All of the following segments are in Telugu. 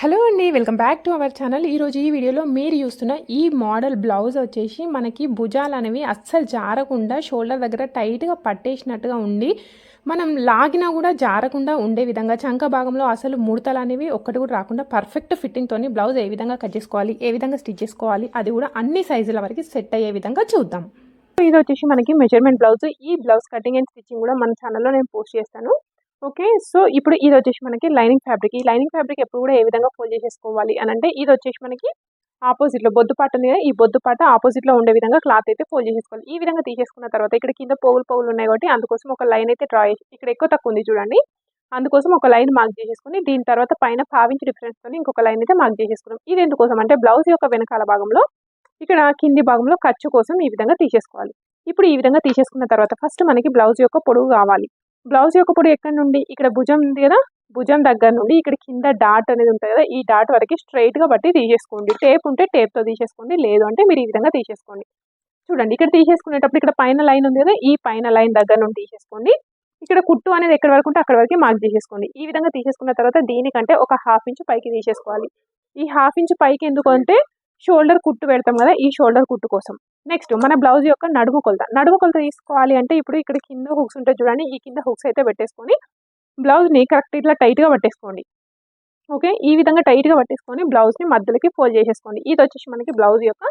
హలో అండి welcome back to our channel. ఈరోజు ఈ వీడియోలో మీరు చూస్తున్న ఈ మోడల్ బ్లౌజ్ వచ్చేసి మనకి భుజాలు అనేవి అస్సలు జారకుండా షోల్డర్ దగ్గర టైట్గా పట్టేసినట్టుగా ఉండి మనం లాగినా కూడా జారకుండా ఉండే విధంగా చంక భాగంలో అసలు ముడతలు అనేవి ఒక్కటి కూడా రాకుండా పర్ఫెక్ట్ ఫిట్టింగ్తోని బ్లౌజ్ ఏ విధంగా కట్ చేసుకోవాలి ఏ విధంగా స్టిచ్ చేసుకోవాలి అది కూడా అన్ని సైజుల వరకు సెట్ అయ్యే విధంగా చూద్దాం. ఇది వచ్చేసి మనకి మెజర్మెంట్ బ్లౌజ్. ఈ బ్లౌజ్ కటింగ్ అండ్ స్టిచ్చింగ్ కూడా మన ఛానల్లో నేను పోస్ట్ చేస్తాను. ఓకే. సో ఇప్పుడు ఇది వచ్చేసి మనకి లైనింగ్ ఫ్యాబ్రిక్. ఈ లైనింగ్ ఫ్యాబ్రిక్ ఎప్పుడు కూడా ఏ విధంగా ఫోల్డ్ చేసేసుకోవాలి అని అంటే ఇది వచ్చేసి మనకి ఆపోజిట్లో బొద్దుపాట ఉంది కదా ఈ బొద్దుపాట ఆపోజిట్లో ఉండే విధంగా క్లాత్ అయితే ఫోల్డ్ చేసేసుకోవాలి. ఈ విధంగా తీసేసుకున్న తర్వాత ఇక్కడ కింద పోగులు పోగులు ఉన్నాయి కాబట్టి అందుకోసం ఒక లైన్ అయితే డ్రా చేసి ఇక్కడ ఎక్కువ తక్కువ ఉంది చూడండి. అందుకోసం ఒక లైన్ మార్క్ చేసేసుకుని దీని తర్వాత పైన పావించి డిఫరెన్స్తో ఇంకొక లైన్ అయితే మార్క్ చేసేసుకున్నాం. ఇది ఎందుకోసం అంటే బ్లౌజ్ యొక్క వెనకాల భాగంలో ఇక్కడ కింది భాగంలో ఖర్చు కోసం ఈ విధంగా తీసేసుకోవాలి. ఇప్పుడు ఈ విధంగా తీసేసుకున్న తర్వాత ఫస్ట్ మనకి బ్లౌజ్ యొక్క పొడవు కావాలి. బ్లౌజ్ యొక్క పొడి ఎక్కడి నుండి? ఇక్కడ భుజం ఉంది కదా? భుజం దగ్గర నుండి ఇక్కడ కింద డాట్ అనేది ఉంటుంది కదా? ఈ డాట్ వరకు స్ట్రైట్గా బట్టి తీసేసుకోండి. టేప్ ఉంటే టేప్తో తీసేసుకోండి. లేదు అంటే మీరు ఈ విధంగా తీసేసుకోండి. చూడండి ఇక్కడ తీసేసుకునేటప్పుడు ఇక్కడ పైన లైన్ ఉంది కదా? ఈ పైన లైన్ దగ్గర నుండి తీసేసుకోండి. ఇక్కడ కుట్టు అనేది ఎక్కడ వరకు ఉంటే అక్కడ వరకు మార్క్ చేసేసుకోండి ఈ విధంగా తీసేసుకున్న తర్వాత దీనికంటే ఒక హాఫ్ ఇంచ్ పైకి తీసేసుకోవాలి. ఈ హాఫ్ ఇంచ్ పైకి ఎందుకు అంటే షోల్డర్ కుట్టు పెడతాం కదా? ఈ షోల్డర్ కుట్టు కోసం. నెక్స్ట్ మన బ్లౌజ్ యొక్క నడుము కొలత. నడుము కొలత తీసుకోవాలి అంటే ఇప్పుడు ఇక్కడ కింద హుక్స్ ఉంటాయి చూడండి. ఈ కింద హుక్స్ అయితే పెట్టేసుకొని బ్లౌజ్ని కరెక్ట్ ఇట్లా టైట్గా పట్టేసుకోండి. ఓకే ఈ విధంగా టైట్గా పట్టేసుకొని బ్లౌజ్ని మధ్యలోకి ఫోల్డ్ చేసేసుకోండి. ఇది వచ్చేసి మనకి బ్లౌజ్ యొక్క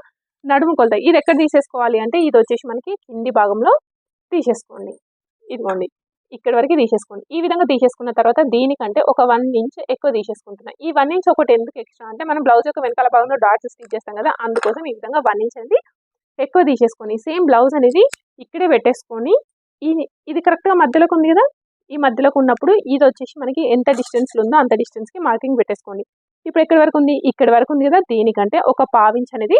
నడుము కొలత. ఇది ఎక్కడ తీసేసుకోవాలి అంటే ఇది వచ్చేసి మనకి కింది భాగంలో తీసేసుకోండి. ఇదిగోండి. ఇక్కడ వరకు తీసేసుకోండి. ఈ విధంగా తీసేసుకున్న తర్వాత దీనికంటే ఒక వన్ ఇంచ్ ఎక్కువ తీసేసుకుంటున్నా. ఈ వన్ ఇంచ్ ఒకటి ఎందుకు ఎక్స్ట్రా అంటే మనం బ్లౌజ్ యొక్క వెనకాల భాగంలో డాట్స్ స్టిచ్ చేస్తాం కదా అందుకోసం ఈ విధంగా వన్ ఇంచ్ అనేది ఎక్కువ తీసేసుకొని సేమ్ బ్లౌజ్ అనేది ఇక్కడే పెట్టేసుకొని ఈ ఇది కరెక్ట్గా మధ్యలోకి ఉంది కదా? ఈ మధ్యలోకి ఉన్నప్పుడు ఇది వచ్చేసి మనకి ఎంత డిస్టెన్స్లో ఉందో అంత డిస్టెన్స్కి మార్కింగ్ పెట్టేసుకోండి. ఇప్పుడు ఎక్కడి వరకు ఉంది? ఇక్కడ వరకు ఉంది కదా? దీనికంటే ఒక పావించ్ అనేది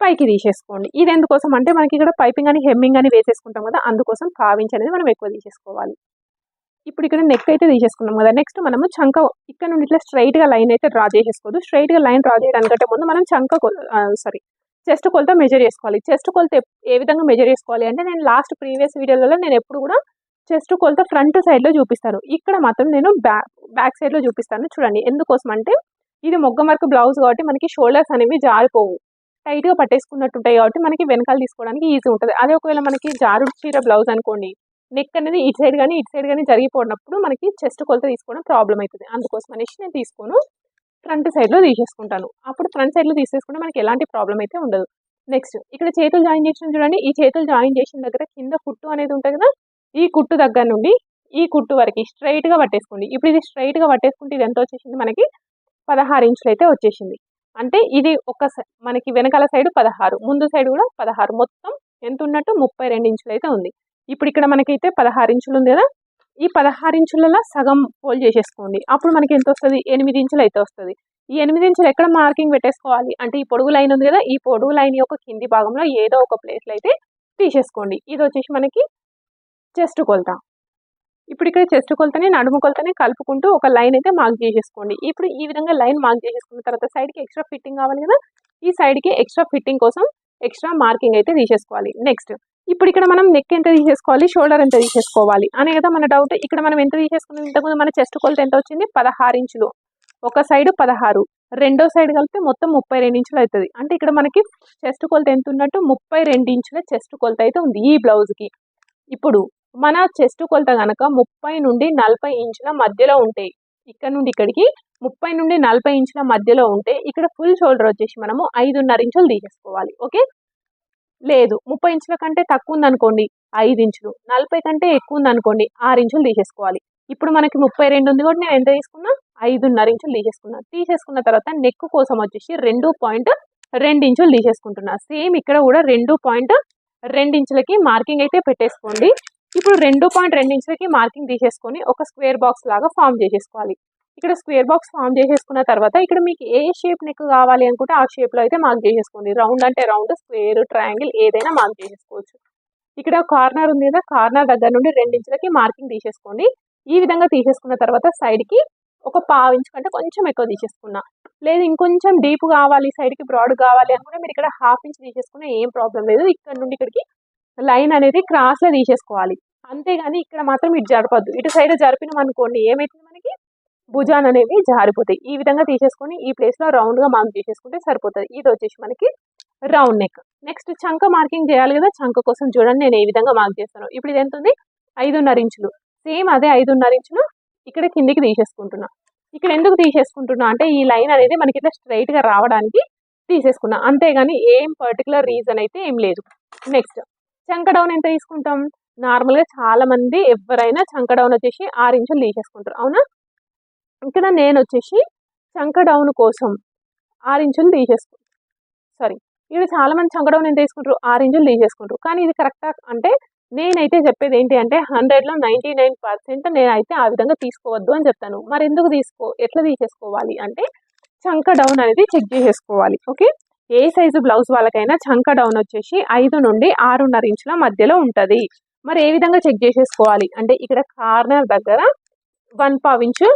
పైకి తీసేసుకోండి. ఇది ఎందుకోసం అంటే మనకి ఇక్కడ పైపింగ్ అని హెమ్మింగ్ అని వేసేసుకుంటాం కదా? అందుకోసం పావించ్ అనేది మనం ఎక్కువ తీసేసుకోవాలి. ఇప్పుడు ఇక్కడ నెక్ అయితే తీసేసుకున్నాం కదా? నెక్స్ట్ మనము చంక ఇక్కడ నుండి ఇట్లా స్ట్రైట్గా లైన్ అయితే డ్రా చేసేసుకోవద్దు స్ట్రైట్గా లైన్ డ్రా చేయడానికంటే ముందు మనం చంక సారీ చెస్ట్ కొలత మెజర్ చేసుకోవాలి. చెస్ట్ కొలత ఏ విధంగా మెజర్ చేసుకోవాలి అంటే నేను లాస్ట్ ప్రీవియస్ వీడియోలలో నేను ఎప్పుడు కూడా చెస్ట్ కొలత ఫ్రంట్ సైడ్లో చూపిస్తాను ఇక్కడ మాత్రం నేను బ్యాక్ బ్యాక్ సైడ్లో చూపిస్తాను. చూడండి. ఎందుకోసం అంటే ఇది మొగ్గ వర్క్ బ్లౌజ్ కాబట్టి మనకి షోల్డర్స్ అనేవి జారిపోవు. టైట్గా పట్టేసుకున్నట్టు ఉంటాయి కాబట్టి మనకి వెనకాల తీసుకోవడానికి ఈజీ ఉంటుంది. అదే ఒకవేళ మనకి జారు చీర బ్లౌజ్ అనుకోండి నెక్ అనేది ఇటు సైడ్ కానీ ఇటు సైడ్ కానీ జరిగిపోయినప్పుడు మనకి చెస్ట్ కొలత తీసుకోవడం ప్రాబ్లం అవుతుంది. అందుకోసం అనేసి నేను తీసుకోను. ఫ్రంట్ సైడ్లో తీసేసుకుంటాను. అప్పుడు ఫ్రంట్ సైడ్లో తీసేసుకుంటే మనకి ఎలాంటి ప్రాబ్లం అయితే ఉండదు. నెక్స్ట్ ఇక్కడ చేతులు జాయిన్ చేసిన చూడండి. ఈ చేతులు జాయిన్ చేసిన దగ్గర కింద కుట్టు అనేది ఉంటుంది కదా? ఈ కుట్టు దగ్గర నుండి ఈ కుట్టు వరకు స్ట్రైట్గా పట్టేసుకోండి. ఇప్పుడు ఇది స్ట్రైట్గా పట్టేసుకుంటే ఇది ఎంత వచ్చేసింది? మనకి పదహారు ఇంచులు అయితే వచ్చేసింది. అంటే ఇది ఒక మనకి వెనకాల సైడ్ పదహారు ముందు సైడ్ కూడా పదహారు. మొత్తం ఎంత ఉన్నట్టు ముప్పై రెండు ఇంచులు అయితే ఉంది. ఇప్పుడు ఇక్కడ మనకైతే పదహారు ఇంచులు ఉంది కదా? ఈ పదహారు ఇంచులలో సగం ఫోల్డ్ చేసేసుకోండి. అప్పుడు మనకి ఎంత వస్తుంది? ఎనిమిది ఇంచులు అయితే వస్తుంది. ఈ ఎనిమిది ఇంచులు ఎక్కడ మార్కింగ్ పెట్టేసుకోవాలి? అంటే ఈ పొడుగు లైన్ ఉంది కదా ఈ పొడుగు లైన్ యొక్క కింది భాగంలో ఏదో ఒక ప్లేస్లో అయితే తీసేసుకోండి. ఇది వచ్చేసి మనకి చెస్ట్ కొలత. ఇప్పుడు ఇక్కడ చెస్ట్ కొలతని నడుము కొలతని కలుపుకుంటూ ఒక లైన్ అయితే మార్క్ చేసేసుకోండి. ఇప్పుడు ఈ విధంగా లైన్ మార్క్ చేసేసుకున్న తర్వాత సైడ్కి ఎక్స్ట్రా ఫిట్టింగ్ కావాలి కదా ఈ సైడ్కి ఎక్స్ట్రా ఫిట్టింగ్ కోసం ఎక్స్ట్రా మార్కింగ్ అయితే తీసేసుకోవాలి. నెక్స్ట్ ఇప్పుడు ఇక్కడ మనం నెక్ ఎంత తీసేసుకోవాలి షోల్డర్ ఎంత తీసేసుకోవాలి అనే కదా మన డౌట్ ఇక్కడ మనం ఎంత తీసేసుకున్నాం? ఇంతకుముందు మన చెస్ట్ కొలత ఎంత వచ్చింది? పదహారు ఇంచులు. ఒక సైడ్ పదహారు. రెండో సైడ్ కలిపితే మొత్తం ముప్పై రెండు ఇంచులు అవుతుంది. అంటే ఇక్కడ మనకి చెస్ట్ కొలత ఎంత ఉన్నట్టు ముప్పై రెండు ఇంచుల చెస్ట్ కొలత అయితే ఉంది ఈ బ్లౌజ్కి ఇప్పుడు మన చెస్ట్ కొలత కనుక ముప్పై నుండి నలభై ఇంచుల మధ్యలో ఉంటాయి ఇక్కడ నుండి ఇక్కడికి ముప్పై నుండి నలభై ఇంచుల మధ్యలో ఉంటే ఇక్కడ ఫుల్ షోల్డర్ వచ్చేసి మనము ఐదున్నర ఇంచులు తీసేసుకోవాలి. ఓకే? లేదు. ముప్పై ఇంచుల కంటే తక్కువ ఉందనుకోండి ఐదు ఇంచులు. నలభై కంటే ఎక్కువ ఉందనుకోండి ఆరు ఇంచులు తీసేసుకోవాలి. ఇప్పుడు మనకి ముప్పై రెండు ఉంది కూడా నేను ఎంత తీసుకున్నా? ఐదున్నర ఇంచులు తీసేసుకున్నా. తీసేసుకున్న తర్వాత నెక్ కోసం వచ్చేసి రెండు పాయింట్ రెండు ఇంచులు తీసేసుకుంటున్నా. సేమ్ ఇక్కడ కూడా రెండు పాయింట్ రెండు ఇంచులకి మార్కింగ్ అయితే పెట్టేసుకోండి. ఇప్పుడు రెండు పాయింట్ రెండు ఇంచులకి మార్కింగ్ తీసేసుకొని ఒక స్క్వేర్ బాక్స్ లాగా ఫామ్ చేసేసుకోవాలి. ఇక్కడ స్క్వేర్ బాక్స్ ఫామ్ చేసేసుకున్న తర్వాత ఇక్కడ మీకు ఏ షేప్ నెక్ కావాలి అనుకుంటే ఆ షేప్లో అయితే మార్క్ చేసేసుకోండి. రౌండ్ అంటే రౌండ్ స్క్వేర్ ట్రయాంగిల్ ఏదైనా మార్క్ చేసేసుకోవచ్చు. ఇక్కడ కార్నర్ ఉంది కదా కార్నర్ దగ్గర నుండి రెండించులకి మార్కింగ్ తీసేసుకోండి. ఈ విధంగా తీసేసుకున్న తర్వాత సైడ్కి ఒక పావు ఇంచు కంటే కొంచెం ఎక్కువ తీసేసుకున్నా. లేదు ఇంకొంచెం డీప్ కావాలి సైడ్కి బ్రాడ్ కావాలి అనుకుంటే మీరు ఇక్కడ హాఫ్ ఇంచ్ తీసేసుకున్నా ఏం ప్రాబ్లం లేదు. ఇక్కడ నుండి ఇక్కడికి లైన్ అనేది క్రాస్లో తీసేసుకోవాలి. అంతేగాని ఇక్కడ మాత్రం ఇటు జరపద్దు. ఇటు సైడ్ జరిపినాం అనుకోండి ఏమవుతుంది భుజాన్ అనేవి జారిపోతాయి. ఈ విధంగా తీసేసుకొని ఈ ప్లేస్లో రౌండ్గా మార్క్ చేసేసుకుంటే సరిపోతుంది. ఇది వచ్చేసి మనకి రౌండ్ నెక్ నెక్స్ట్ చంక మార్కింగ్ చేయాలి కదా చంక కోసం చూడండి నేను ఏ విధంగా మార్క్ చేస్తాను. ఇప్పుడు ఇది ఎంత ఉంది ఐదున్నర ఇంచులు. సేమ్ అదే ఐదున్నర ఇంచులు ఇక్కడ కిందికి తీసేసుకుంటున్నా. ఇక్కడ ఎందుకు తీసేసుకుంటున్నా అంటే ఈ లైన్ అనేది మనకి ఇట్లా స్ట్రైట్గా రావడానికి తీసేసుకున్నా. అంతేగాని ఏం పర్టికులర్ రీజన్ అయితే ఏం లేదు. నెక్స్ట్ చంక డౌన్ ఎంత తీసుకుంటాం? నార్మల్గా చాలా మంది ఎవరైనా చంక డౌన్ వచ్చేసి ఆరు ఇంచులు తీసేసుకుంటారు. అవునా? ఇక్కడ నేను వచ్చేసి చంక డౌన్ కోసం ఆరు ఇంచులు తీసేసుకుంటాను సారీ ఇక్కడ చాలామంది చంక డౌన్ ఎంత తీసుకుంటారు? ఆరు ఇంచులు తీసేసుకుంటారు. కానీ ఇది కరెక్టా అంటే నేనైతే చెప్పేది ఏంటి అంటే హండ్రెడ్లో నైంటీ నైన్ పర్సెంట్ నేనైతే ఆ విధంగా తీసుకోవద్దు అని చెప్తాను. మరి ఎందుకు తీసుకో? ఎట్లా తీసేసుకోవాలి? అంటే చంక డౌన్ అనేది చెక్ చేసేసుకోవాలి. ఓకే ఏ సైజు బ్లౌజ్ వాళ్ళకైనా చంక డౌన్ వచ్చేసి ఐదు నుండి ఆరున్నర ఇంచుల మధ్యలో ఉంటుంది. మరి ఏ విధంగా చెక్ చేసేసుకోవాలి? అంటే ఇక్కడ కార్నర్ దగ్గర వన్ పావు ఇంచు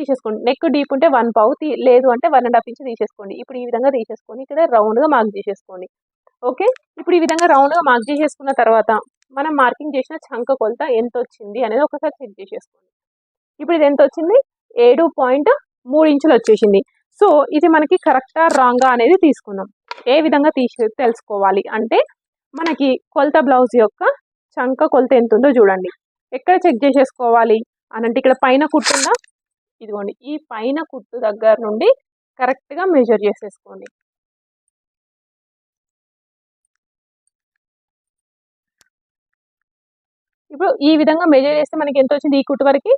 తీసేసుకోండి. నెక్ డీప్ ఉంటే వన్ పావు లేదు అంటే వన్ అండ్ హాఫ్ ఇంచ్ తీసేసుకోండి. ఇప్పుడు ఈ విధంగా తీసేసుకొని ఇక్కడ రౌండ్గా మార్క్ చేసేసుకోండి. ఓకే ఇప్పుడు ఈ విధంగా రౌండ్గా మార్క్ చేసేసుకున్న తర్వాత మనం మార్కింగ్ చేసిన చంక కొలత ఎంత వచ్చింది అనేది ఒకసారి చెక్ చేసేసుకోండి. ఇప్పుడు ఇది ఎంత వచ్చింది ఏడు పాయింట్ మూడు ఇంచులు వచ్చేసింది. సో ఇది మనకి కరెక్టా రాంగా అనేది తీసుకుందాం ఏ విధంగా తీసి తెలుసుకోవాలి అంటే మనకి కొలత బ్లౌజ్ యొక్క చంక కొలత ఎంత ఉందో చూడండి. ఎక్కడ చెక్ చేసేసుకోవాలి? అనంటే ఇక్కడ పైన కుట్టుందా? ఇదిగోండి ఈ పైన కుట్టు దగ్గర నుండి కరెక్ట్గా మెజర్ చేసేసుకోండి. ఇప్పుడు ఈ విధంగా మెజర్ చేస్తే మనకి ఎంత వచ్చింది ఈ కుట్టు వరకు?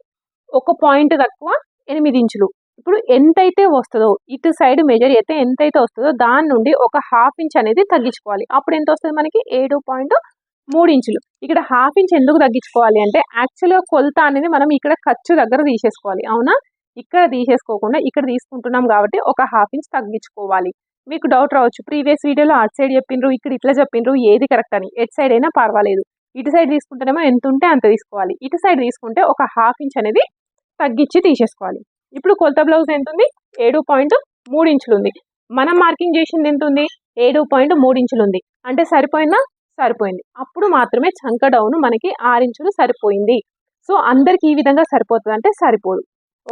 ఒక పాయింట్ తక్కువ ఎనిమిది ఇంచులు. ఇప్పుడు ఎంతైతే వస్తుందో ఇటు సైడ్ మెజర్ అయితే ఎంతైతే వస్తుందో దాని నుండి ఒక హాఫ్ ఇంచ్ అనేది తగ్గించుకోవాలి. అప్పుడు ఎంత వస్తుంది మనకి? ఏడు పాయింట్ మూడు ఇంచులు. ఇక్కడ హాఫ్ ఇంచ్ ఎందుకు తగ్గించుకోవాలి అంటే యాక్చువల్గా కొలత అనేది మనం ఇక్కడ ఖర్చు దగ్గర తీసేసుకోవాలి. అవునా? ఇక్కడ తీసేసుకోకుండా ఇక్కడ తీసుకుంటున్నాం కాబట్టి ఒక హాఫ్ ఇంచ్ తగ్గించుకోవాలి. మీకు డౌట్ రావచ్చు. ప్రీవియస్ వీడియోలో అటు సైడ్ చెప్పిండ్రు ఇక్కడ ఇట్లా చెప్పిండ్రు ఏది కరెక్ట్ అని. ఎట్ సైడ్ అయినా పర్వాలేదు. ఇటు సైడ్ తీసుకుంటేనేమో ఎంత ఉంటే అంత తీసుకోవాలి. ఇటు సైడ్ తీసుకుంటే ఒక హాఫ్ ఇంచ్ అనేది తగ్గించి తీసేసుకోవాలి. ఇప్పుడు కొలత బ్లౌజ్ ఎంత ఉంది ఏడు పాయింట్ మూడు ఇంచులు ఉంది. మనం మార్కింగ్ చేసింది ఎంత ఉంది ఏడు పాయింట్ మూడు ఇంచులు ఉంది. అంటే సరిపోయిందా? సరిపోయింది. అప్పుడు మాత్రమే చంక డౌన్ మనకి ఆరు ఇంచులు సరిపోయింది. సో అందరికి ఈ విధంగా సరిపోతుంది అంటే సరిపోదు.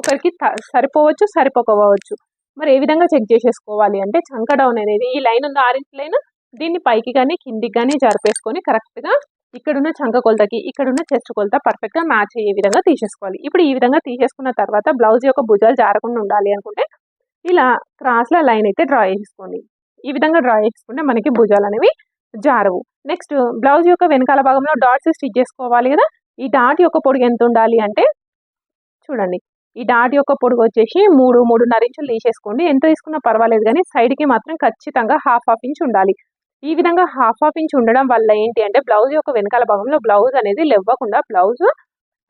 ఒకరికి సరిపోవచ్చు సరిపోకపోవచ్చు. మరి ఏ విధంగా చెక్ చేసేసుకోవాలి అంటే చంక డౌన్ అనేది ఈ లైన్ ఉంది ఆరెంజ్ లైన్? దీన్ని పైకి కానీ కిందికి కానీ జరిపేసుకొని కరెక్ట్గా ఇక్కడున్న చంక కొలతకి ఇక్కడున్న చెస్ట్ కొలత పర్ఫెక్ట్గా మ్యాచ్ అయ్యే విధంగా తీసేసుకోవాలి. ఇప్పుడు ఈ విధంగా తీసేసుకున్న తర్వాత బ్లౌజ్ యొక్క భుజాలు జారకుండా ఉండాలి అనుకుంటే ఇలా క్రాస్లో లైన్ అయితే డ్రా చేసుకోండి ఈ విధంగా డ్రా చేసుకుంటే మనకి భుజాలు అనేవి జారవు. నెక్స్ట్ బ్లౌజ్ యొక్క వెనకాల భాగంలో డాట్స్ స్టిచ్ చేసుకోవాలి కదా? ఈ డాట్ యొక్క పొడుగు ఎంత ఉండాలి అంటే చూడండి. ఈ డాట్ యొక్క పొడుగు వచ్చేసి మూడు మూడున్నర ఇంచులు తీసేసుకోండి. ఎంత తీసుకున్నా పర్వాలేదు కానీ సైడ్కి మాత్రం ఖచ్చితంగా హాఫ్ హాఫ్ ఇంచ్ ఉండాలి. ఈ విధంగా హాఫ్ హాఫ్ ఇంచ్ ఉండడం వల్ల ఏంటి అంటే బ్లౌజ్ యొక్క వెనకాల భాగంలో బ్లౌజ్ అనేది లెవ్వకుండా బ్లౌజ్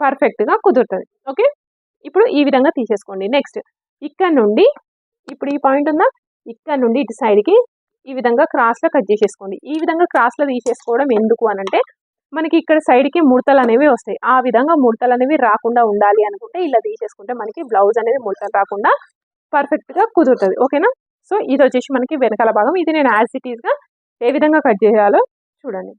పర్ఫెక్ట్గా కుదురుతుంది. ఓకే? ఇప్పుడు ఈ విధంగా తీసేసుకోండి. నెక్స్ట్ ఇక్కడ నుండి ఇప్పుడు ఈ పాయింట్ ఉందా? ఇక్కడ నుండి ఇటు సైడ్కి ఈ విధంగా క్రాస్లో కట్ చేసేసుకోండి. ఈ విధంగా క్రాస్లో తీసేసుకోవడం ఎందుకు అని అంటే మనకి ఇక్కడ సైడ్కి ముడతలు అనేవి వస్తాయి. ఆ విధంగా ముడతలు అనేవి రాకుండా ఉండాలి అనుకుంటే ఇలా తీసేసుకుంటే మనకి బ్లౌజ్ అనేది ముడతలు రాకుండా పర్ఫెక్ట్గా కుదురుతుంది. ఓకేనా సో ఇది వచ్చేసి మనకి వెనకాల భాగం. ఇది నేను యాజ్ ఇట్ ఈస్గా ఏ విధంగా కట్ చేయాలో చూడండి.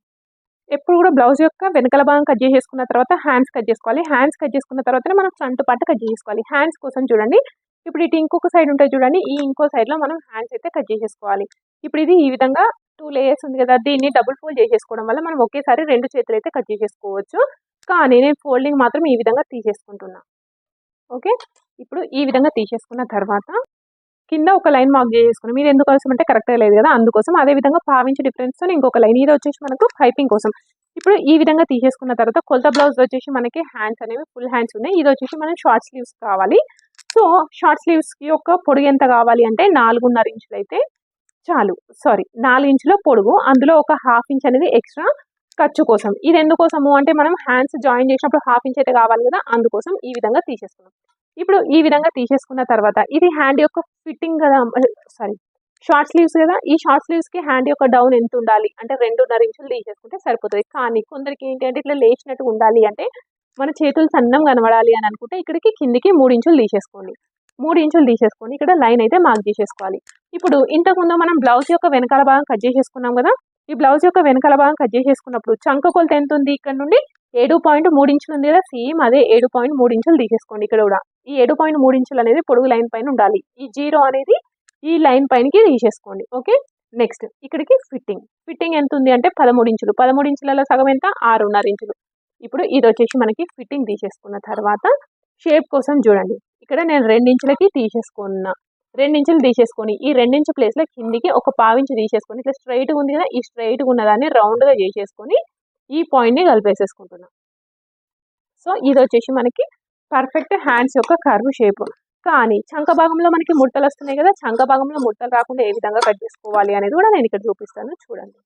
ఎప్పుడు కూడా బ్లౌజ్ యొక్క వెనకాల భాగం కట్ చేసేసుకున్న తర్వాత హ్యాండ్స్ కట్ చేసుకోవాలి. హ్యాండ్స్ కట్ చేసుకున్న తర్వాతనే మనం ఫ్రంట్ పార్ట్ కట్ చేసుకోవాలి. హ్యాండ్స్ కోసం చూడండి. ఇప్పుడు ఇటు ఇంకొక సైడ్ ఉంటుంది చూడండి. ఈ ఇంకో సైడ్లో మనం హ్యాండ్స్ అయితే కట్ చేసేసుకోవాలి. ఇప్పుడు ఇది ఈ విధంగా టూ లేయర్స్ ఉంది కదా దీన్ని డబుల్ ఫోల్డ్ చేసేసుకోవడం వల్ల మనం ఒకేసారి రెండు చేతులు అయితే కట్ చేసేసుకోవచ్చు. కానీ నేను ఫోల్డింగ్ మాత్రం ఈ విధంగా తీసేసుకుంటున్నా. ఓకే? ఇప్పుడు ఈ విధంగా తీసేసుకున్న తర్వాత కింద ఒక లైన్ మార్క్ చేసుకుని మీరు ఎందుకు అవసరం అంటే కరెక్ట్గా లేదు కదా అందుకోసం అదే విధంగా పావించి డిఫరెన్స్తో ఇంకొక లైన్. ఇది వచ్చేసి మనకు పైపింగ్ కోసం. ఇప్పుడు ఈ విధంగా తీసేసుకున్న తర్వాత కొలత బ్లౌజ్ వచ్చేసి మనకి హ్యాండ్స్ అనేవి ఫుల్ హ్యాండ్స్ ఉన్నాయి. ఇది వచ్చేసి మనం షార్ట్ స్లీవ్స్ కావాలి. సో షార్ట్ స్లీవ్స్కి యొక్క పొడుగు ఎంత కావాలి అంటే నాలుగున్నర ఇంచులు అయితే చాలు. సారీ నాలుగు ఇంచుల పొడుగు అందులో ఒక హాఫ్ ఇంచ్ అనేది ఎక్స్ట్రా ఖర్చు కోసం. ఇది ఎందుకోసము అంటే మనం హ్యాండ్స్ జాయిన్ చేసినప్పుడు హాఫ్ ఇంచ్ అయితే కావాలి కదా అందుకోసం ఈ విధంగా తీసేసుకున్నాం. ఇప్పుడు ఈ విధంగా తీసేసుకున్న తర్వాత ఇది హ్యాండ్ యొక్క ఫిట్టింగ్ కదా సారీ షార్ట్ స్లీవ్స్ కదా ఈ షార్ట్ స్లీవ్స్కి హ్యాండ్ యొక్క డౌన్ ఎంత ఉండాలి? అంటే రెండున్నర ఇంచులు తీసేసుకుంటే సరిపోతుంది. కానీ కొందరికి ఏంటి అంటే ఇట్లా లేచినట్టు ఉండాలి అంటే మన చేతులు సన్నం కనబడాలి అని అనుకుంటే ఇక్కడికి కిందికి మూడు ఇంచులు తీసేసుకోండి. మూడు ఇంచులు తీసేసుకొని ఇక్కడ లైన్ అయితే మార్క్ చేసేసుకోవాలి. ఇప్పుడు ఇంతకుముందు మనం బ్లౌజ్ యొక్క వెనకాల భాగం కట్ చేసేసుకున్నాం కదా? ఈ బ్లౌజ్ యొక్క వెనకాల భాగం కట్ చేసేసుకున్నప్పుడు చంక కొలత ఎంత ఉంది ఇక్కడ నుండి? ఏడు పాయింట్ మూడు ఇంచులు ఉంది కదా? సేమ్ అదే ఏడు పాయింట్ మూడు ఇంచులు తీసేసుకోండి ఇక్కడ కూడా. ఈ ఏడు పాయింట్ మూడు ఇంచులు అనేది పొడుగు లైన్ పైన ఉండాలి. ఈ జీరో అనేది ఈ లైన్ పైనకి తీసేసుకోండి. ఓకే? నెక్స్ట్ ఇక్కడికి ఫిట్టింగ్. ఫిట్టింగ్ ఎంత ఉంది అంటే పదమూడు ఇంచులు. పదమూడు ఇంచులలో సగం ఎంత? ఆరున్నర ఇంచులు. ఇప్పుడు ఇది వచ్చేసి మనకి ఫిట్టింగ్ తీసేసుకున్న తర్వాత షేప్ కోసం చూడండి. ఇక్కడ నేను రెండించులకి తీసేసుకున్నా. రెండించులు తీసేసుకొని ఈ రెండించు ప్లేస్లో కిందికి ఒక పావించి తీసేసుకొని ఇట్లా స్ట్రైట్గా ఉంది కదా ఈ స్ట్రైట్గా ఉన్నదాన్ని రౌండ్గా చేసేసుకొని ఈ పాయింట్ని కలిపేసేసుకుంటున్నాం. సో ఇది వచ్చేసి మనకి పర్ఫెక్ట్ హ్యాండ్స్ యొక్క కర్వ్ షేప్ కానీ చంక భాగంలో మనకి ముట్టలు వస్తున్నాయి కదా చంక భాగంలో ముట్టలు రాకుండా ఏ విధంగా కట్ చేసుకోవాలి అనేది కూడా నేను ఇక్కడ చూపిస్తాను చూడండి.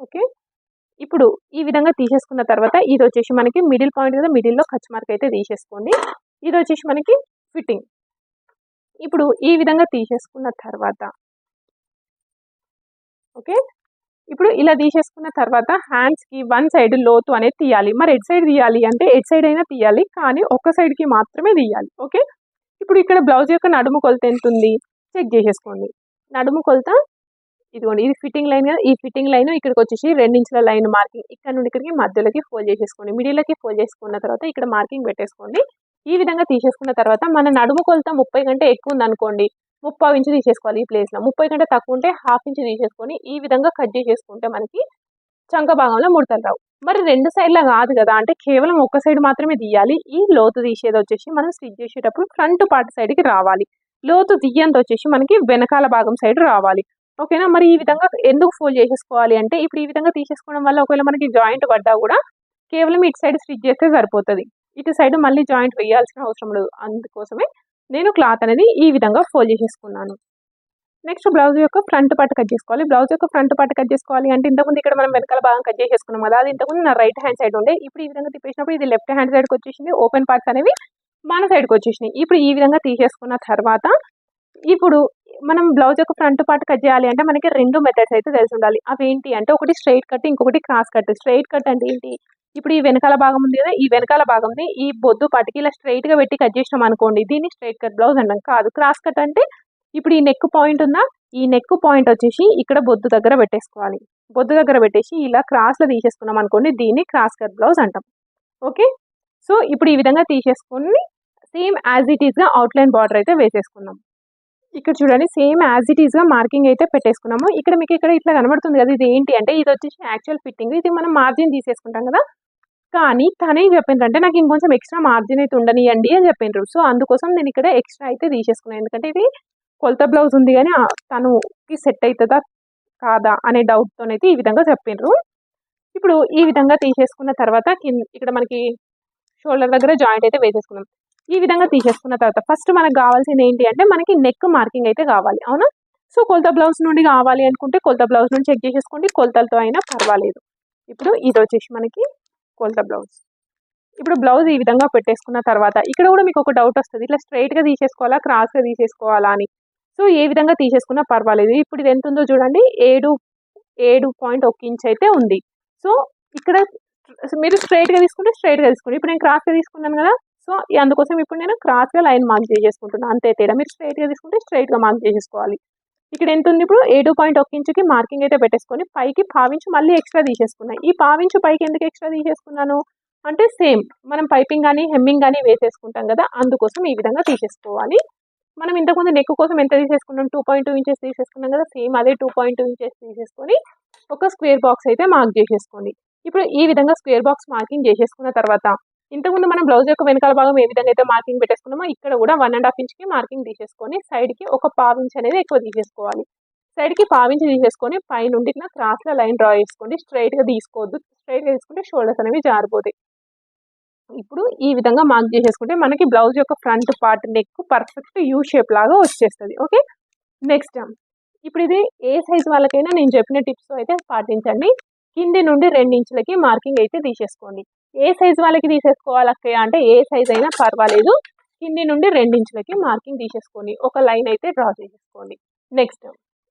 ఓకే ఇప్పుడు ఈ విధంగా తీసేసుకున్న తర్వాత ఇది వచ్చేసి మనకి మిడిల్ పాయింట్ కదా మిడిల్లో ఖర్చు మార్క్ అయితే తీసేసుకోండి. ఇది వచ్చేసి మనకి ఫిట్టింగ్ ఇప్పుడు ఈ విధంగా తీసేసుకున్న తర్వాత ఓకే? ఇప్పుడు ఇలా తీసేసుకున్న తర్వాత హ్యాండ్స్కి వన్ సైడ్ లోతు అనేది తీయాలి. మరి ఎడ్ సైడ్ తీయాలి అంటే ఎడ్ సైడ్ అయినా తీయాలి కానీ ఒక సైడ్కి మాత్రమే తీయాలి ఓకే? ఇప్పుడు ఇక్కడ బ్లౌజ్ యొక్క నడుము కొలత ఎంత ఉంది? చెక్ చేసేసుకోండి. నడుము కొలత ఇదిగోండి ఇది ఫిట్టింగ్ లైన్ కదా. ఈ ఫిట్టింగ్ లైన్ ఇక్కడికి వచ్చేసి రెండించుల లైన్ మార్కింగ్ ఇక్కడ నుండి ఇక్కడికి మధ్యలోకి ఫోల్డ్ చేసేసుకోండి. మిడిల్లోకి ఫోల్డ్ చేసుకున్న తర్వాత ఇక్కడ మార్కింగ్ పెట్టేసుకోండి. ఈ విధంగా తీసేసుకున్న తర్వాత మన నడుము కొలత ముప్పై కంటే ఎక్కువ ఉందనుకోండి ముప్పై ఇంచు తీసేసుకోవాలి ఈ ప్లేస్లో ముప్పై కంటే తక్కువ ఉంటే హాఫ్ ఇంచు తీసేసుకొని ఈ విధంగా కట్ చేసేసుకుంటే మనకి చంక భాగంలో ముడతలు రావు. మరి రెండు సైడ్లా కాదు కదా అంటే కేవలం ఒక సైడ్ మాత్రమే తీయాలి. ఈ లోతు తీసేది వచ్చేసి మనం స్టిచ్ చేసేటప్పుడు ఫ్రంట్ పార్ట్ సైడ్కి రావాలి. లోతు తీయంత వచ్చేసి మనకి వెనకాల భాగం సైడ్ రావాలి. ఓకేనా? మరి ఈ విధంగా ఎందుకు ఫోల్డ్ చేసేసుకోవాలి అంటే ఇప్పుడు ఈ విధంగా తీసేసుకోవడం వల్ల ఒకవేళ మనకి జాయింట్ పడ్డా కూడా కేవలం ఇటు సైడ్ స్టిచ్ చేస్తే సరిపోతుంది. ఇటు సైడ్ మళ్ళీ జాయింట్ వేయాల్సిన అవసరం లేదు. అందుకోసమే నేను క్లాత్ అనేది ఈ విధంగా ఫోల్డ్ చేసేసుకున్నాను. నెక్స్ట్ బ్లౌజ్ యొక్క ఫ్రంట్ పార్ట్ కట్ చేసుకోవాలి. బ్లౌజ్ యొక్క ఫ్రంట్ పార్ట్ కట్ చేసుకోవాలి అంటే ఇంతకుముందు ఇక్కడ మనం వెనకాల భాగం కట్ చేసేసుకున్నాం కదా అది ఇంతకుముందు నా రైట్ హ్యాండ్ సైడ్ ఉండే. ఇప్పుడు ఈ విధంగా తిప్పేసినప్పుడు ఇది లెఫ్ట్ హ్యాండ్ సైడ్కి వచ్చేసింది. ఓపెన్ పార్ట్స్ అనేవి మన సైడ్కి వచ్చేసినాయి. ఇప్పుడు ఈ విధంగా తీసేసుకున్న తర్వాత ఇప్పుడు మనం బ్లౌజ్ యొక్క ఫ్రంట్ పార్ట్ కట్ చేయాలి అంటే మనకి రెండు మెథడ్స్ అయితే తెలిసి ఉండాలి. అవి ఏంటి అంటే ఒకటి స్ట్రైట్ కట్ ఇంకొకటి క్రాస్ కట్ స్ట్రైట్ కట్ అంటే ఏంటి? ఇప్పుడు ఈ వెనకాల భాగం ఉంది కదా ఈ వెనకాల భాగంని ఈ బొద్దు పాటికి ఇలా స్ట్రైట్గా పెట్టి కట్ చేసినాం అనుకోండి దీన్ని స్ట్రైట్ కట్ బ్లౌజ్ అంటాం కాదు క్రాస్ కట్ అంటే ఇప్పుడు ఈ నెక్ పాయింట్ ఉందా? ఈ నెక్ పాయింట్ వచ్చేసి ఇక్కడ బొద్దు దగ్గర పెట్టేసుకోవాలి. బొద్దు దగ్గర పెట్టేసి ఇలా క్రాస్లో తీసేసుకున్నాం అనుకోండి దీన్ని క్రాస్ కట్ బ్లౌజ్ అంటాం. ఓకే? సో ఇప్పుడు ఈ విధంగా తీసేసుకుని సేమ్ యాజ్ ఇట్ ఈస్గా అవుట్లైన్ బార్డర్ అయితే వేసేసుకున్నాం. ఇక్కడ చూడండి సేమ్ యాజ్ ఇట్ ఈస్గా మార్కింగ్ అయితే పెట్టేసుకున్నాము. ఇక్కడ మీకు ఇక్కడ ఇట్లా కనబడుతుంది కదా ఇది ఏంటి అంటే ఇది వచ్చేసి యాక్చువల్ ఫిట్టింగ్ ఇది మనం మార్జిన్ తీసేసుకుంటాం కదా. కానీ తనే చెప్పిండ్రంటే నాకు ఇంకొంచెం ఎక్స్ట్రా మార్జిన్ అయితే ఉండనియండి అని చెప్పిండ్రు. సో అందుకోసం నేను ఇక్కడ ఎక్స్ట్రా అయితే తీసేసుకున్నాను. ఎందుకంటే ఇది కొలత బ్లౌజ్ ఉంది కానీ తనుకి సెట్ అవుతుందా కాదా అనే డౌట్తోనైతే ఈ విధంగా చెప్పిండ్రు. ఇప్పుడు ఈ విధంగా తీసేసుకున్న తర్వాత కింద ఇక్కడ మనకి షోల్డర్ దగ్గర జాయింట్ అయితే వేసేసుకున్నాం. ఈ విధంగా తీసేసుకున్న తర్వాత ఫస్ట్ మనకు కావాల్సింది ఏంటి అంటే మనకి నెక్ మార్కింగ్ అయితే కావాలి అవునా? సో కొలత బ్లౌజ్ నుండి కావాలి అనుకుంటే కొలత బ్లౌజ్ నుండి చెక్ చేసేసుకోండి కొలతలతో అయినా పర్వాలేదు. ఇప్పుడు ఇది వచ్చేసి మనకి కొలత బ్లౌజ్ ఇప్పుడు బ్లౌజ్ ఈ విధంగా పెట్టేసుకున్న తర్వాత ఇక్కడ కూడా మీకు ఒక డౌట్ వస్తుంది ఇట్లా స్ట్రైట్గా తీసేసుకోవాలా క్రాస్గా తీసేసుకోవాలా అని? సో ఏ విధంగా తీసేసుకున్నా పర్వాలేదు. ఇప్పుడు ఇది ఎంత ఉందో చూడండి ఏడు ఏడు పాయింట్ ఒక ఇంచ్ అయితే ఉంది. సో ఇక్కడ మీరు స్ట్రైట్గా తీసుకుంటే స్ట్రైట్గా తీసుకోండి. ఇప్పుడు నేను క్రాస్గా తీసుకున్నాను కదా సో అందుకోసం ఇప్పుడు నేను క్రాస్గా లైన్ మార్క్ చేసేసుకుంటున్నాను అంతే తేడా. మీరు స్ట్రైట్గా తీసుకుంటే స్ట్రైట్గా మార్క్ చేసేసుకోవాలి. ఇక్కడ ఎంత ఉంది ఇప్పుడు? ఏడు పాయింట్ ఒక ఇంచుకి మార్కింగ్ అయితే పెట్టేసుకొని పైకి పావించు మళ్ళీ ఎక్స్ట్రా తీసేసుకున్నాను ఈ పావించు పైకి ఎందుకు ఎక్స్ట్రా తీసేసుకున్నాను? అంటే సేమ్ మనం పైపింగ్ కానీ హెమ్మింగ్ కానీ వేసేసుకుంటాం కదా. అందుకోసం ఈ విధంగా తీసేసుకోవాలి. మనం ఇంతకుముందు నెక్ కోసం ఎంత తీసేసుకున్నాం? టూ పాయింట్ టూ ఇంచెస్ తీసేసుకున్నాం కదా. సేమ్ అదే టూ పాయింట్ టూ ఇంచెస్ తీసేసుకొని ఒక స్క్వేర్ బాక్స్ అయితే మార్క్ చేసేసుకోండి. ఇప్పుడు ఈ విధంగా స్క్వేర్ బాక్స్ మార్కింగ్ చేసేసుకున్న తర్వాత ఇంతకుముందు మనం బ్లౌజ్ యొక్క వెనకాల భాగం ఏ విధంగా అయితే మార్కింగ్ పెట్టేసుకున్నామో ఇక్కడ కూడా వన్ అండ్ హాఫ్ ఇంచ్కి మార్కింగ్ తీసేసుకొని సైడ్కి ఒక పావు ఇంచ్ అనేది ఎక్కువ తీసేసుకోవాలి. సైడ్కి పావు ఇంచ్ తీసేసుకొని పైనుండి ఇట్లా క్రాస్లో లైన్ డ్రా చేసుకోండి. స్ట్రైట్గా తీసుకోవద్దు. స్ట్రైట్గా తీసుకుంటే షోల్డర్స్ అనేవి జారిపోతాయి. ఇప్పుడు ఈ విధంగా మార్క్ చేసేసుకుంటే మనకి బ్లౌజ్ యొక్క front part neck perfect U shape లాగా వచ్చేస్తుంది. ఓకే నెక్స్ట్ ఇప్పుడు ఇది ఏ సైజ్ వాళ్ళకైనా నేను చెప్పిన టిప్స్ అయితే పాటించండి. కింది నుండి రెండు ఇంచులకి మార్కింగ్ అయితే తీసేసుకోండి. ఏ సైజ్ వాళ్ళకి తీసేసుకోవాలి అక్కయ్య? అంటే ఏ సైజ్ అయినా పర్వాలేదు. కింది నుండి రెండించులకి మార్కింగ్ తీసేసుకొని ఒక లైన్ అయితే డ్రా చేసేసుకోండి. నెక్స్ట్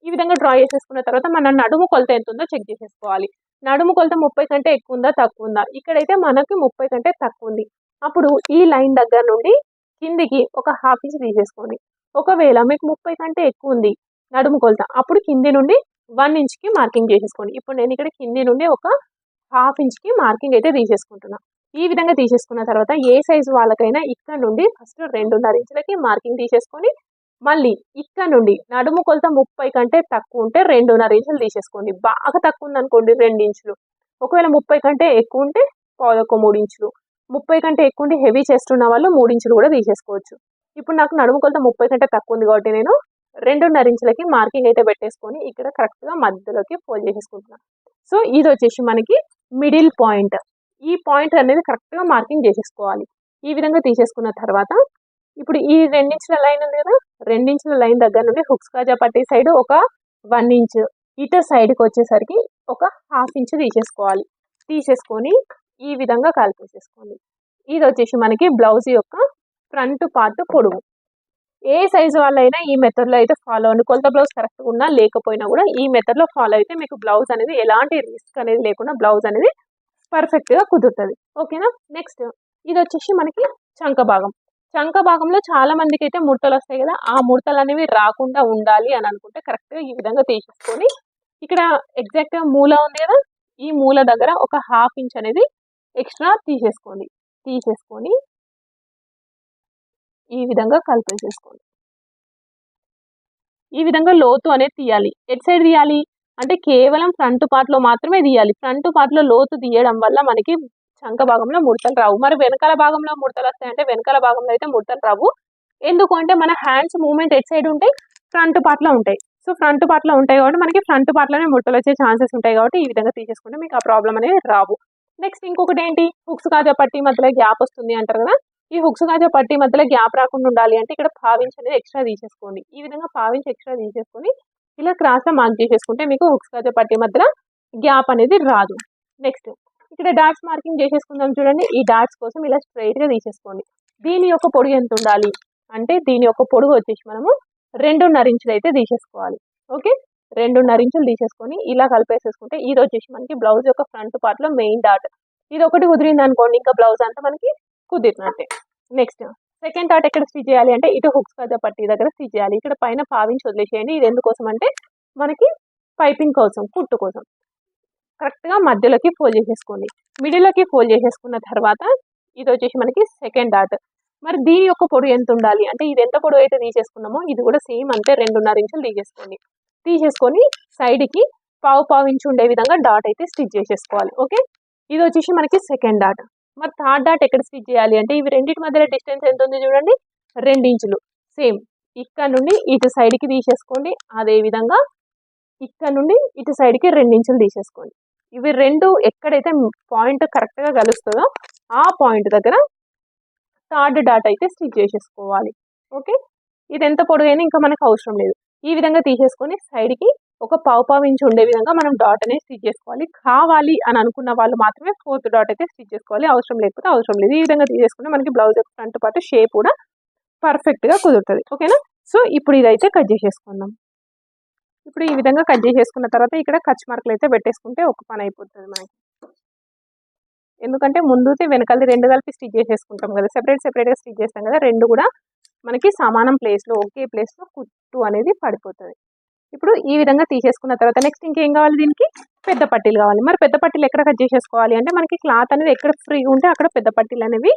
ఈ విధంగా డ్రా చేసేసుకున్న తర్వాత మన నడుము కొలత ఎంత ఉందో చెక్ చేసేసుకోవాలి. నడుము కొలత ముప్పై కంటే ఎక్కువ ఉందా తక్కువ ఉందా? ఇక్కడైతే మనకి ముప్పై కంటే తక్కువ ఉంది. అప్పుడు ఈ లైన్ దగ్గర నుండి కిందికి ఒక హాఫ్ ఇంచ్ తీసేసుకోండి. ఒకవేళ మీకు ముప్పై కంటే ఎక్కువ ఉంది నడుము కొలత అప్పుడు కింది నుండి వన్ ఇంచ్కి మార్కింగ్ చేసేసుకోండి. ఇప్పుడు నేను ఇక్కడ కింది నుండి ఒక హాఫ్ ఇంచ్కి మార్కింగ్ అయితే తీసేసుకుంటున్నాను ఈ విధంగా తీసేసుకున్న తర్వాత ఏ సైజు వాళ్ళకైనా ఇక్కడ నుండి ఫస్ట్ రెండున్నర ఇంచులకి మార్కింగ్ తీసేసుకొని మళ్ళీ ఇక్కడ నుండి నడుము కొలత ముప్పై కంటే తక్కువ ఉంటే రెండున్నర ఇంచులు తీసేసుకోండి. బాగా తక్కువ ఉందనుకోండి రెండు ఇంచులు. ఒకవేళ ముప్పై కంటే ఎక్కువ ఉంటే పాదొక మూడు ఇంచులు. ముప్పై కంటే ఎక్కువ ఉండి హెవీ చేస్తున్న వాళ్ళు మూడు ఇంచులు కూడా తీసేసుకోవచ్చు. ఇప్పుడు నాకు నడుము కొలత ముప్పై కంటే తక్కువ ఉంది కాబట్టి నేను రెండున్నర ఇంచులకి మార్కింగ్ అయితే పెట్టేసుకొని ఇక్కడ కరెక్ట్గా మధ్యలోకి ఫోల్డ్ చేసేసుకుంటున్నాను సో ఇది వచ్చేసి మనకి మిడిల్ పాయింట్. ఈ పాయింట్ అనేది కరెక్ట్గా మార్కింగ్ చేసేసుకోవాలి. ఈ విధంగా తీసేసుకున్న తర్వాత ఇప్పుడు ఈ రెండించుల లైన్ ఉంది కదా? రెండించుల లైన్ దగ్గర నుండి హుక్స్ కాజా పట్టి సైడ్ ఒక వన్ ఇంచ్ ఇటు సైడ్కి వచ్చేసరికి ఒక హాఫ్ ఇంచ్ తీసేసుకోవాలి. తీసేసుకొని ఈ విధంగా కలిపేసేసుకోండి ఇది వచ్చేసి మనకి బ్లౌజ్ యొక్క ఫ్రంట్ పార్ట్ పొడుగు ఏ సైజు వాళ్ళైనా ఈ మెథడ్లో అయితే ఫాలో అవ్వండి. కొలత బ్లౌజ్ కరెక్ట్గా ఉన్నా లేకపోయినా కూడా ఈ మెథడ్లో ఫాలో అయితే మీకు బ్లౌజ్ అనేది ఎలాంటి రిస్క్ అనేది లేకుండా బ్లౌజ్ అనేది పర్ఫెక్ట్గా కుదురుతుంది. ఓకేనా నెక్స్ట్ ఇది వచ్చేసి మనకి చంక భాగం. చంక భాగంలో చాలా మందికి అయితే ముడతలు వస్తాయి కదా ఆ ముడతలు అనేవి రాకుండా ఉండాలి అని అనుకుంటే కరెక్ట్గా ఈ విధంగా తీసేసుకొని ఇక్కడ ఎగ్జాక్ట్గా మూల ఉంది కదా ఈ మూల దగ్గర ఒక హాఫ్ ఇంచ్ అనేది ఎక్స్ట్రా తీసేసుకోండి. తీసేసుకొని ఈ విధంగా కలిపేసేసుకోండి ఈ విధంగా లోతు అనేది తీయాలి. ఎట్ సైడ్ తీయాలి? అంటే కేవలం ఫ్రంట్ పార్ట్లో మాత్రమే తీయాలి. ఫ్రంట్ పార్ట్లో లోతు తీయడం వల్ల మనకి చంక భాగంలో ముడతలు రావు. మరి వెనకాల భాగంలో ముడతలు వస్తాయంటే వెనకాల భాగంలో అయితే ముడతలు రావు. ఎందుకు అంటే మన హ్యాండ్స్ మూమెంట్ ఎట్ సైడ్ ఉంటాయి? ఫ్రంట్ పార్ట్లో ఉంటాయి. సో ఫ్రంట్ పార్ట్లో ఉంటాయి కాబట్టి మనకి ఫ్రంట్ పార్ట్లోనే ముడతలు వచ్చే ఛాన్సెస్ ఉంటాయి కాబట్టి ఈ విధంగా తీసేసుకుంటే మీకు ఆ ప్రాబ్లం అనేది రావు. నెక్స్ట్ ఇంకొకటి ఏంటి? హుక్స్ కాజా పట్టి మధ్యలో గ్యాప్ వస్తుంది అంటారు కదా? ఈ హుక్స్ కాజా పట్టి మధ్యలో గ్యాప్ రాకుండా ఉండాలి అంటే ఇక్కడ పావించి అనేది ఎక్స్ట్రా తీసేసుకోండి. ఈ విధంగా పావించి ఎక్స్ట్రా తీసేసుకొని ఇలా క్రాస్గా మార్క్ చేసేసుకుంటే మీకు హుక్స్ కాజా పట్టి మధ్యలో గ్యాప్ అనేది రాదు. నెక్స్ట్ ఇక్కడ డాట్స్ మార్కింగ్ చేసేసుకుందాం చూడండి. ఈ డాట్స్ కోసం ఇలా స్ట్రైట్గా తీసేసుకోండి. దీని యొక్క పొడుగు ఎంత ఉండాలి? అంటే దీని యొక్క పొడుగు వచ్చేసి మనము రెండున్నర ఇంచులు అయితే తీసేసుకోవాలి. ఓకే రెండున్నర ఇంచులు తీసేసుకొని ఇలా కలిపేసేసుకుంటే ఇది వచ్చేసి మనకి బ్లౌజ్ యొక్క ఫ్రంట్ పార్ట్లో మెయిన్ డాట్ ఇది ఒకటి కుదిరింది అనుకోండి ఇంకా బ్లౌజ్ అంతా మనకి కుదిరినట్టే. నెక్స్ట్ సెకండ్ థాట్ ఎక్కడ స్టిచ్ చేయాలి అంటే ఇటు హుక్స్ కదా పట్టి దగ్గర స్టిచ్ చేయాలి. ఇక్కడ పైన పావించి వదిలేసేయండి ఇది ఎందుకోసం అంటే మనకి పైపింగ్ కోసం కుట్టు కోసం. కరెక్ట్గా మధ్యలోకి ఫోల్డ్ చేసేసుకోండి. మిడిల్లోకి ఫోల్డ్ చేసేసుకున్న తర్వాత ఇది వచ్చేసి మనకి సెకండ్ డాట్ మరి దీని యొక్క పొడవు ఎంత ఉండాలి? అంటే ఇది ఎంత పొడవు అయితే తీసేసుకున్నామో ఇది కూడా సేమ్ అంతే రెండున్నర ఇంచులు తీసేసుకోండి. తీసేసుకొని సైడ్కి పావు పావు ఇంచు ఉండే విధంగా డాట్ అయితే స్టిచ్ చేసేసుకోవాలి. ఓకే ఇది వచ్చేసి మనకి సెకండ్ డాట్ మరి థర్డ్ డాట్ ఎక్కడ స్టిచ్ చేయాలి అంటే ఇవి రెండింటి మధ్యలో డిస్టెన్స్ ఎంత ఉంది చూడండి? రెండు ఇంచులు సేమ్ ఇక్కడ నుండి ఇటు సైడ్కి తీసేసుకోండి. అదే విధంగా ఇక్కడ నుండి ఇటు సైడ్కి రెండు ఇంచులు తీసేసుకోండి. ఇవి రెండు ఎక్కడైతే పాయింట్ కరెక్ట్గా కలుస్తుందో ఆ పాయింట్ దగ్గర థర్డ్ డాట్ అయితే స్టిచ్ చేసేసుకోవాలి. ఓకే ఇది ఎంత పొడుగైనా ఇంకా మనకు అవసరం లేదు. ఈ విధంగా తీసేసుకొని సైడ్కి ఒక పావు పావు ఇంచు ఉండే విధంగా మనం డాట్ అనేది స్టిచ్ చేసుకోవాలి. కావాలి అని అనుకున్న వాళ్ళు మాత్రమే ఫోర్త్ డాట్ అయితే స్టిచ్ చేసుకోవాలి. అవసరం లేకపోతే అవసరం లేదు. ఈ విధంగా తీసేసుకుంటే మనకి బ్లౌజ్ యొక్క ఫ్రంట్ పాటు షేప్ కూడా పర్ఫెక్ట్గా కుదురుతుంది. ఓకేనా సో ఇప్పుడు ఇదైతే కట్ చేసేసుకుందాం. ఇప్పుడు ఈ విధంగా కట్ చేసేసుకున్న తర్వాత ఇక్కడ కచ్ మార్కులు అయితే పెట్టేసుకుంటే ఒక పని అయిపోతుంది మనకి. ఎందుకంటే ముందుతే వెనకాలది రెండు కలిపి స్టిచ్ చేసేసుకుంటాం కదా. సెపరేట్ సెపరేట్గా స్టిచ్ చేస్తాం కదా. రెండు కూడా మనకి సమానం ప్లేస్లో ఒకే ప్లేస్లో కుట్టు అనేది పడిపోతుంది. ఇప్పుడు ఈ విధంగా తీసేసుకున్న తర్వాత నెక్స్ట్ ఇంకేం కావాలి దీనికి? పెద్ద పట్టీలు కావాలి. మరి పెద్ద పట్టీలు ఎక్కడ కట్ చేసేసుకోవాలి అంటే మనకి క్లాత్ అనేది ఎక్కడ ఫ్రీగా ఉంటే అక్కడ పెద్ద పట్టీలు అనేవి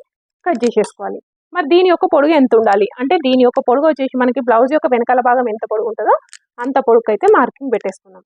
కట్ చేసేసుకోవాలి. మరి దీని యొక్క పొడుగు ఎంత ఉండాలి? అంటే దీని యొక్క పొడుగు వచ్చేసి మనకి బ్లౌజ్ యొక్క వెనకాల భాగం ఎంత పొడుగు ఉంటుందో అంత పొడుగు అయితే మార్కింగ్ పెట్టేసుకున్నాం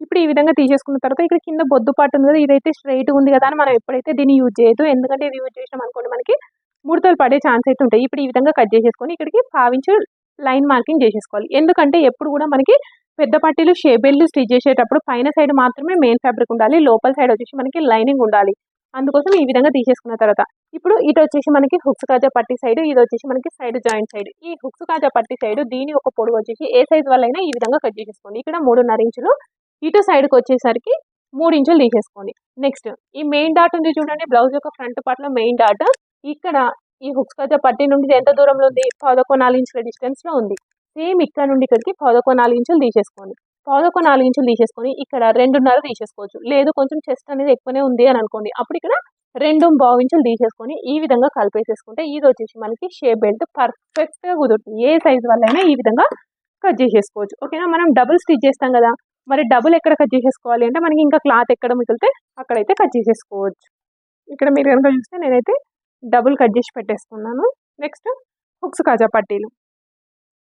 ఇప్పుడు ఈ విధంగా తీసేసుకున్న తర్వాత ఇక్కడ కింద బొద్దు పాటు ఉంది కదా ఇదైతే స్ట్రైట్ ఉంది కదా అని మనం ఎప్పుడైతే దీన్ని యూజ్ చేయదు ఎందుకంటే ఇది యూజ్ చేసినాం అనుకోండి మనకి ముడతలు పడే ఛాన్స్ అయితే ఉంటాయి. ఇప్పుడు ఈ విధంగా కట్ చేసేసుకొని ఇక్కడికి పావించి లైన్ మార్కింగ్ చేసేసుకోవాలి. ఎందుకంటే ఎప్పుడు కూడా మనకి పెద్ద పట్టీలు షేబెల్లు స్టిచ్ చేసేటప్పుడు పైన సైడ్ మాత్రమే మెయిన్ ఫ్యాబ్రిక్ ఉండాలి. లోపల సైడ్ వచ్చేసి మనకి లైనింగ్ ఉండాలి. అందుకోసం ఈ విధంగా తీసేసుకున్న తర్వాత ఇప్పుడు ఇటు వచ్చేసి మనకి హుక్స్ కాజా పట్టి సైడ్ ఇది వచ్చేసి మనకి సైడ్ జాయింట్ సైడ్. ఈ హుక్స్ కాజా పట్టి సైడ్ దీని ఒక పొడుగు వచ్చేసి ఏ సైజ్ వల్ల ఈ విధంగా కట్ చేసేసుకోండి. ఇక్కడ మూడున్నర ఇంచులు ఇటు సైడ్కి వచ్చేసరికి మూడు ఇంచులు తీసేసుకోండి. నెక్స్ట్ ఈ మెయిన్ డాట్ ఉంది చూడండి బ్లౌజ్ యొక్క ఫ్రంట్ పార్ట్లో మెయిన్ డాట్. ఇక్కడ ఈ హుక్స్ కజా పట్టి నుండి ఎంత దూరంలో ఉంది? పదకొ నాలుగు ఇంచుల డిస్టెన్స్లో ఉంది. సేమ్ ఇక్కడ నుండి ఇక్కడికి పదకొ నాలుగు ఇంచులు తీసేసుకోండి. పదకొ నాలుగు ఇంచులు తీసేసుకొని ఇక్కడ రెండున్నర తీసేసుకోవచ్చు. లేదు కొంచెం చెస్ట్ అనేది ఎక్కువనే ఉంది అని అనుకోండి. అప్పుడు ఇక్కడ రెండు బావించులు తీసేసుకొని ఈ విధంగా కలిపేసేసుకుంటే ఇది వచ్చేసి మనకి షేప్ బెల్ట్ పర్ఫెక్ట్గా కుదురుతుంది. ఏ సైజ్ వల్ల అయినా ఈ విధంగా కట్ చేసేసుకోవచ్చు. ఓకేనా? మనం డబుల్ స్టిచ్ చేస్తాం కదా? మరి డబుల్ ఎక్కడ కట్ చేసేసుకోవాలి అంటే మనకి ఇంకా క్లాత్ ఎక్కడ మిగిలితే అక్కడైతే కట్ చేసేసుకోవచ్చు. ఇక్కడ మీరు కనుక చూస్తే నేనైతే డబుల్ కట్ చేసి పెట్టేసుకున్నాను. నెక్స్ట్ హుక్స్ కాజా పట్టీలు.